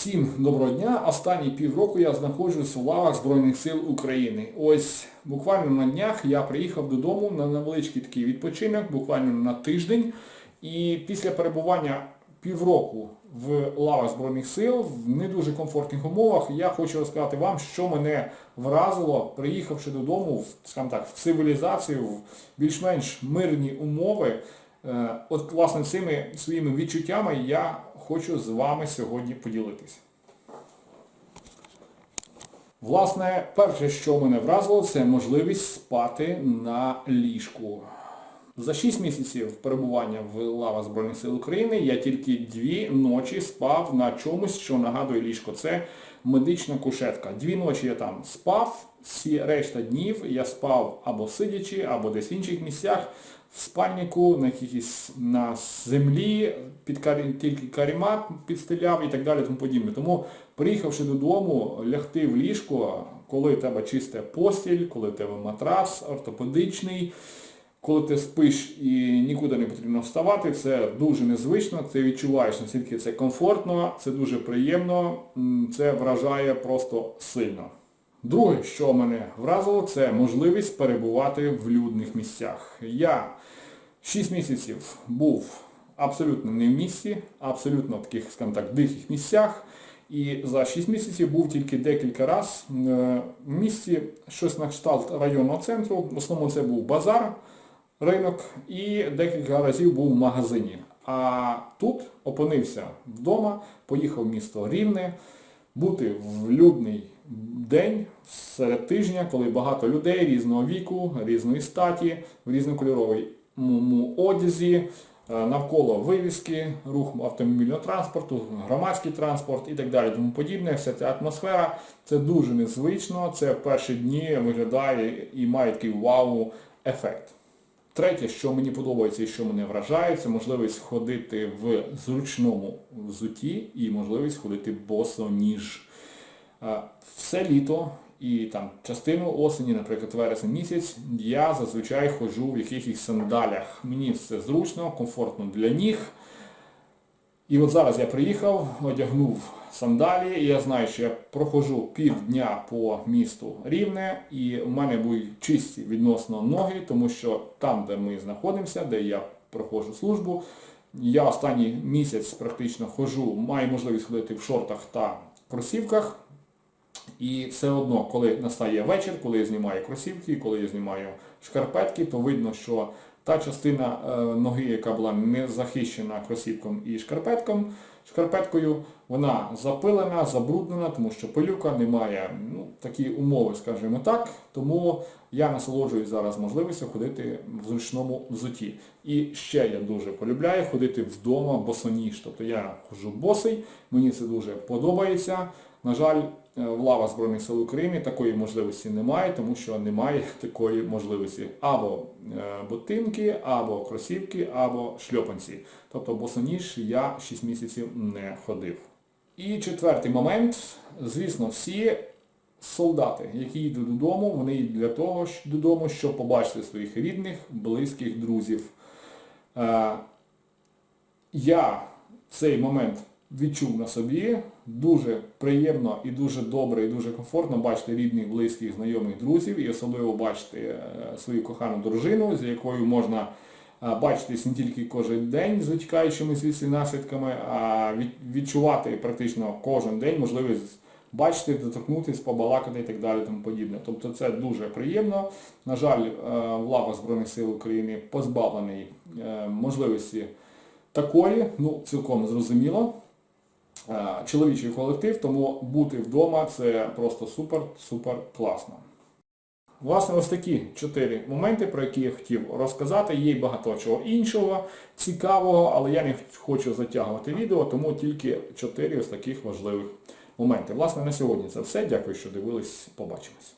Всім доброго дня. Останні півроку я знаходжусь у лавах Збройних сил України. Ось буквально на днях я приїхав додому на невеличкий такий відпочинок, буквально на тиждень. І після перебування півроку в лавах Збройних сил в не дуже комфортних умовах я хочу розказати вам, що мене вразило, приїхавши додому скажімо так, в цивілізацію, в більш-менш мирні умови. Е, От, власне, цими своїми відчуттями я хочу з вами сьогодні поділитися. Власне, перше, що мене вразило, це можливість спати на ліжку. За 6 місяців перебування в лава Збройних сил України я тільки дві ночі спав на чомусь, що нагадує ліжко. Це медична кушетка. Дві ночі я там спав, всі решта днів я спав або сидячи, або десь в інших місцях, в спальнику, на якійсь на землі, під карі, тільки карімат підстеляв і так далі тому подібне. Тому, приїхавши додому, лягти в ліжко, коли в тебе чисте постіль, коли в тебе матрас ортопедичний, коли ти спиш і нікуди не потрібно вставати, це дуже незвично, ти відчуваєш, наскільки це комфортно, це дуже приємно, це вражає просто сильно. Друге, що мене вразило, це можливість перебувати в людних місцях. Я 6 місяців був абсолютно не в місті, абсолютно в таких, скажімо так, диких місцях. І за 6 місяців був тільки декілька разів в місті, щось на кшталт районного центру. В основному це був базар, ринок і декілька разів був в магазині. А тут опинився вдома, поїхав в місто Рівне, бути в людний день серед тижня, коли багато людей різного віку, різної статі, в різнокольоровому одязі, е, навколо вивіски, рух автомобільного транспорту, громадський транспорт і так далі. Тому подібне, вся ця атмосфера, це дуже незвично, це в перші дні виглядає і має такий вау-ефект. Третє, що мені подобається і що мене вражає, це можливість ходити в зручному взуті і можливість ходити босоніж. Все літо і там частину осені, наприклад, вересень місяць, я зазвичай ходжу в якихось сандалях. Мені все зручно, комфортно для ніг. І от зараз я приїхав, одягнув сандалі, і я знаю, що я проходжу півдня по місту Рівне, і в мене будуть чисті відносно ноги, тому що там, де ми знаходимося, де я проходжу службу, я останній місяць практично хожу, маю можливість ходити в шортах та кросівках. І все одно, коли настає вечір, коли я знімаю кросівки, коли я знімаю шкарпетки, то видно, що та частина е, ноги, яка була не захищена кросівком і шкарпетком, шкарпеткою, вона запилена, забруднена, тому що пилюка немає ну, такі умови, скажімо так. Тому я насолоджуюсь зараз можливістю ходити в зручному взуті. І ще я дуже полюбляю ходити вдома босоніж. Тобто я ходжу босий, мені це дуже подобається. На жаль, е, в лава Збройних сил України такої можливості немає, тому що немає такої можливості або е, ботинки, або кросівки, або шльопанці. Тобто босоніж я 6 місяців не ходив. І четвертий момент, звісно, всі солдати, які йдуть додому, вони йдуть для того, додому, щоб побачити своїх рідних, близьких, друзів. Е, Я цей момент відчув на собі. Дуже приємно і дуже добре, і дуже комфортно бачити рідних, близьких, знайомих, друзів і особливо бачити е, свою кохану дружину, з якою можна е, бачитись не тільки кожен день з витікаючими звідси наслідками, а відчувати практично кожен день можливість бачити, доторкнутися, побалакати і так далі тому подібне. Тобто це дуже приємно. На жаль, е, лава Збройних сил України позбавлений можливості такої, ну цілком зрозуміло. Е, Чоловічий колектив, тому бути вдома це просто супер, супер класно. Власне, ось такі чотири моменти, про які я хотів розказати. Є багато чого іншого, цікавого, але я не хочу затягувати відео, тому тільки чотири ось таких важливих моменти. Власне, на сьогодні це все. Дякую, що дивились. Побачимось.